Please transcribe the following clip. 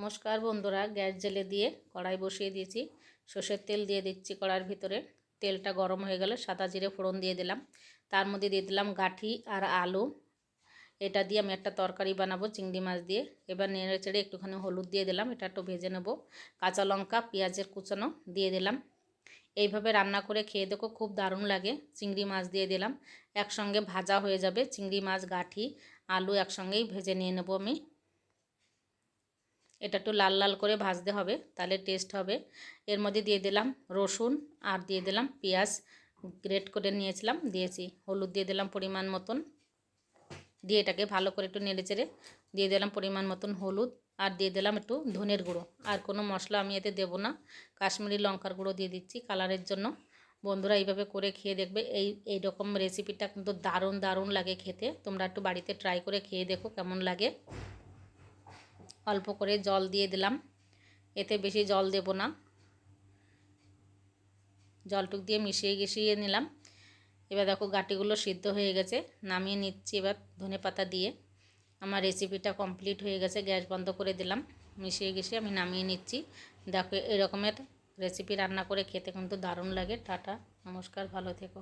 নমস্কার বন্ধুরা, গ্যাস জেলে দিয়ে কড়াই বসিয়ে দিয়েছি। সর্ষের তেল দিয়ে দিচ্ছি কড়াইয়ের ভিতরে। তেলটা গরম হয়ে গেলে সাদা জিরে ফোড়ন দিয়ে দিলাম। তার মধ্যে দিয়ে দিলাম গাঠি আর আলু। এটা দিয়ে আমি একটা তরকারি বানাবো, চিংড়ি মাছ দিয়ে। এবার নেড়ে চেড়ে একটুখানি হলুদ দিয়ে দিলাম, এটা একটু ভেজে নেব। কাঁচা লঙ্কা, পেঁয়াজের কুচানো দিয়ে দিলাম। এইভাবে রান্না করে খেয়ে দেখো খুব দারুণ লাগে। চিংড়ি মাছ দিয়ে দিলাম। একসঙ্গে ভাজা হয়ে যাবে। চিংড়ি মাছ, গাঠি, আলু একসঙ্গেই ভেজে নিয়ে নেব আমি। এটা একটু লাল লাল করে ভাজতে হবে, তাহলে টেস্ট হবে। এর মধ্যে দিয়ে দিলাম রসুন আর দিয়ে দিলাম পেঁয়াজ গ্রেট করে নিয়েছিলাম, দিয়েছি। হলুদ দিয়ে দিলাম পরিমাণ মতন। দিয়ে এটাকে ভালো করে একটু নেড়ে চেড়ে দিয়ে দিলাম পরিমাণ মতন হলুদ আর দিয়ে দিলাম একটু ধনের গুঁড়ো। আর কোনো মশলা আমি এতে দেবো না, কাশ্মীরি লঙ্কার গুঁড়ো দিয়ে দিচ্ছি কালারের জন্য। বন্ধুরা এইভাবে করে খেয়ে দেখবে, এই এই রকম রেসিপিটা কিন্তু দারুণ দারুণ লাগে খেতে। তোমরা একটু বাড়িতে ট্রাই করে খেয়ে দেখো কেমন লাগে। অল্প করে জল দিয়ে দিলাম। এতে বেশি জল দেব না। জলটুক দিয়ে মিশিয়ে গিশিয়ে নিলাম। এবার দেখো গাটিগুলো সিদ্ধ হয়ে গেছে। নামিয়ে নিচ্ছি এবার ধনে পাতা দিয়ে। আমার রেসিপিটা কমপ্লিট হয়ে গেছে, গ্যাস বন্ধ করে দিলাম। মিশিয়ে গেছে আমি নামিয়ে নিচ্ছি। দেখো এরকমের রেসিপি রান্না করে খেতে কিন্তু দারুণ লাগে। টাটা, নমস্কার, ভালো থেকো।